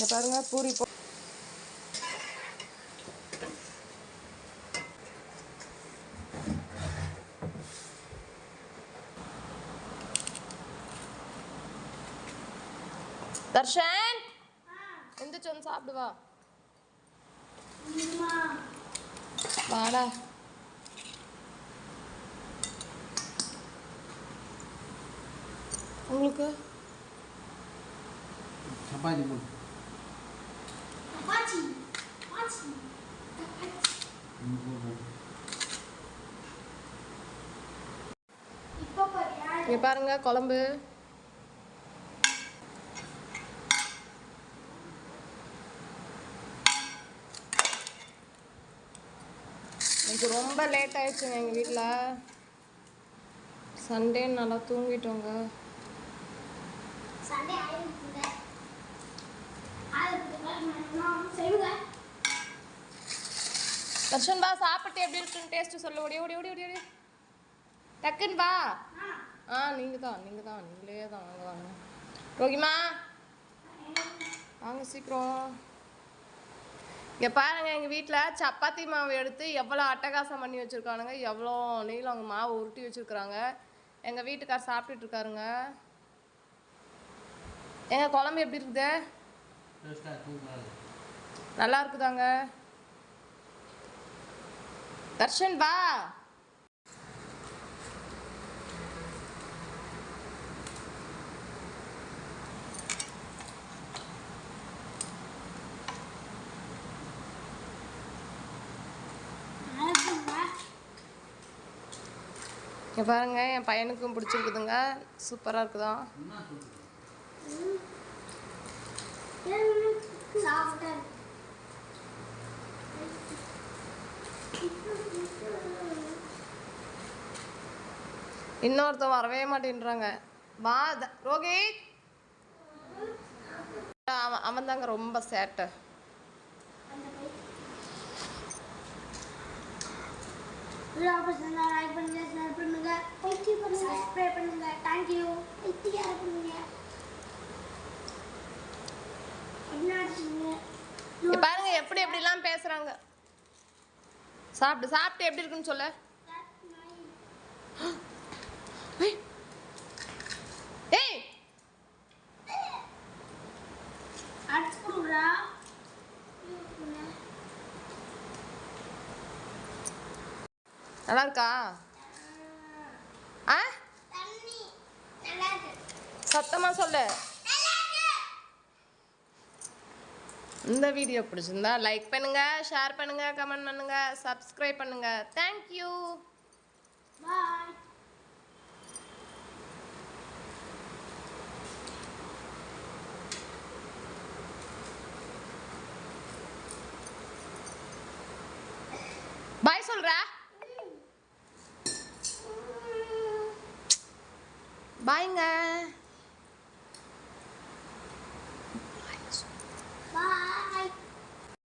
இங்க பாருங்க பூரி போ தர்ஷன் எந்திரிச்சு வந்து சாப்பிடு வா வாடா உங்களுக்கு சப்பாத்தி போடு ம், போடு, போடு. இங்கே பாருங்க குழம்பு. எனக்கு ரொம்ப லேட் ஆயிடுச்சுங்க எங்கள் வீட்டில் சண்டே நல்லா தூங்கிட்டோங்க. தர்ஷன் வா சாப்பிட்டு எப்படி இருக்குன்னு டேஸ்ட்டு சொல்ல. ஓடி ஓடி ஓடி ஓடி ஓடி. டக்குன்னு வா. ஆ நீங்கள் தான் நீங்கள் தான் நீங்களே தான் வாங்க வாங்க. ரோகிமா வாங்க சீக்கிரம். இங்கே பாருங்க எங்கள் வீட்டில் சப்பாத்தி மாவு எடுத்து எவ்வளோ அட்டகாசம் பண்ணி வச்சுருக்கானுங்க. எவ்வளோ நீளம் அவங்க மாவு உருட்டி வச்சுருக்குறாங்க. எங்கள் வீட்டுக்கார் சாப்பிட்டுட்டு இருக்காருங்க. எங்க குழம்பு எப்படி இருக்குது? டேஸ்டா. நல்லா இருக்குதாங்க. தர்ஷன் வா. இங்க பாருங்க என் பையனுக்கும் பிடிச்சிருக்குதுங்க. சூப்பராக இருக்குதா? என்ன இன்னொருத்தன் வரவே மாட்டேன்றாங்க. வா ரோஹித் அவன் அவன் தாங்க ரொம்ப சேட்டை. பாருங்க எப்படி எப்படிலாம் பேசுறாங்க. சாப்பிட்டு சாப்பிட்டு எப்படி இருக்குன்னு சொல்லு. ஏய். நல்லா இருக்கா ஆ? தண்ணி. நல்லா இருக்கு. சத்தமா சொல்லு நல்லா இருக்கு இந்த வீடியோ பிடிச்சிருந்தா லைக் பண்ணுங்க ஷேர் பண்ணுங்க கமெண்ட் பண்ணுங்க சப்ஸ்கிரைப் பண்ணுங்க. தேங்க்யூ பாய் பாய் சொல்ற. பாய்ங்க